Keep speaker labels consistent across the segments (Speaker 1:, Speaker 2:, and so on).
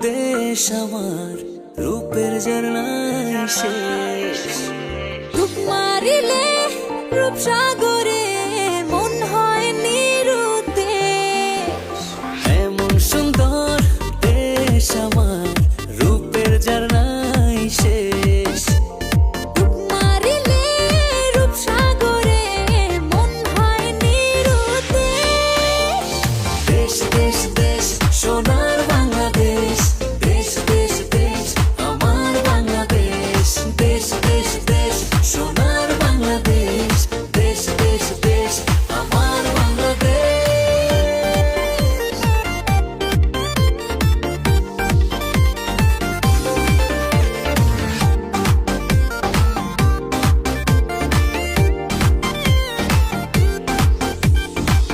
Speaker 1: দেশ আমার রূপের জানাই শেষ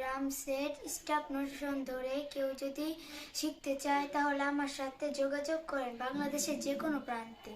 Speaker 2: ড্রাম সেট, স্টাফ নোটেশন ধরে কেউ যদি শিখতে চায় তাহলে আমার সাথে যোগাযোগ করেন বাংলাদেশের যে কোনো প্রান্তে।